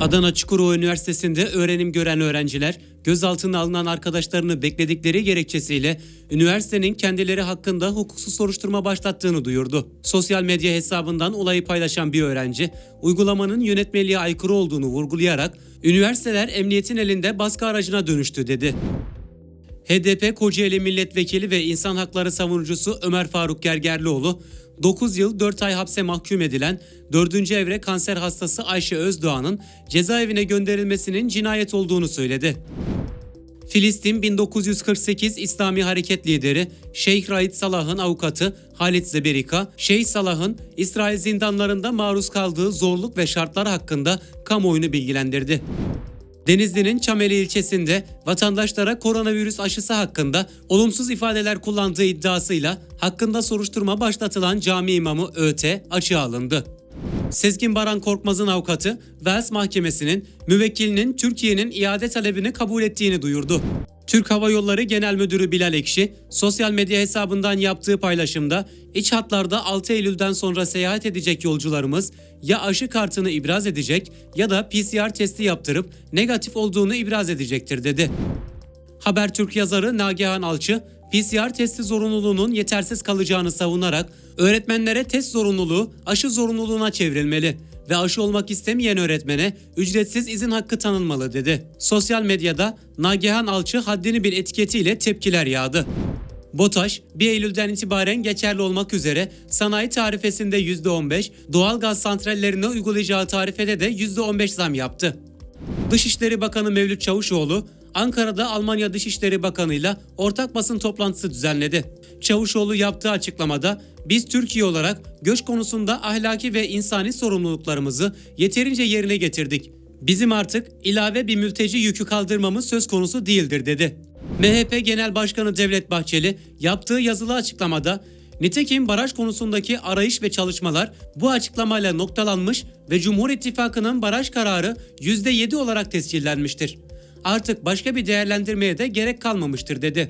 Adana Çukurova Üniversitesi'nde öğrenim gören öğrenciler gözaltına alınan arkadaşlarını bekledikleri gerekçesiyle üniversitenin kendileri hakkında hukuksuz soruşturma başlattığını duyurdu. Sosyal medya hesabından olayı paylaşan bir öğrenci, uygulamanın yönetmeliğe aykırı olduğunu vurgulayarak üniversiteler emniyetin elinde baskı aracına dönüştü dedi. HDP Kocaeli Milletvekili ve insan hakları savunucusu Ömer Faruk Gergerlioğlu, 9 yıl 4 ay hapse mahkum edilen 4. evre kanser hastası Ayşe Özdoğan'ın cezaevine gönderilmesinin cinayet olduğunu söyledi. Filistin 1948 İslami Hareket lideri Şeyh Raid Salah'ın avukatı Halit Zeberika, Şeyh Salah'ın İsrail zindanlarında maruz kaldığı zorluk ve şartlar hakkında kamuoyunu bilgilendirdi. Denizli'nin Çameli ilçesinde vatandaşlara koronavirüs aşısı hakkında olumsuz ifadeler kullandığı iddiasıyla hakkında soruşturma başlatılan cami imamı ÖT açığa alındı. Sezgin Baran Korkmaz'ın avukatı Vels Mahkemesi'nin müvekkilinin Türkiye'nin iade talebini kabul ettiğini duyurdu. Türk Hava Yolları Genel Müdürü Bilal Ekşi, sosyal medya hesabından yaptığı paylaşımda iç hatlarda 6 Eylül'den sonra seyahat edecek yolcularımız ya aşı kartını ibraz edecek ya da PCR testi yaptırıp negatif olduğunu ibraz edecektir dedi. Habertürk yazarı Nagihan Alçı, PCR testi zorunluluğunun yetersiz kalacağını savunarak öğretmenlere test zorunluluğu aşı zorunluluğuna çevrilmeli ve aşı olmak istemeyen öğretmene ücretsiz izin hakkı tanınmalı dedi. Sosyal medyada Nagihan Alçı haddini bir etiketiyle tepkiler yağdı. BOTAŞ 1 Eylül'den itibaren geçerli olmak üzere sanayi tarifesinde %15, doğal gaz santrallerine uygulayacağı tarifede de %15 zam yaptı. Dışişleri Bakanı Mevlüt Çavuşoğlu, Ankara'da Almanya Dışişleri Bakanı ile ortak basın toplantısı düzenledi. Çavuşoğlu yaptığı açıklamada biz Türkiye olarak göç konusunda ahlaki ve insani sorumluluklarımızı yeterince yerine getirdik. Bizim artık ilave bir mülteci yükü kaldırmamız söz konusu değildir dedi. MHP Genel Başkanı Devlet Bahçeli yaptığı yazılı açıklamada Nitekim baraj konusundaki arayış ve çalışmalar bu açıklamayla noktalanmış ve Cumhur İttifakı'nın baraj kararı %7 olarak tescillenmiştir. Artık başka bir değerlendirmeye de gerek kalmamıştır dedi.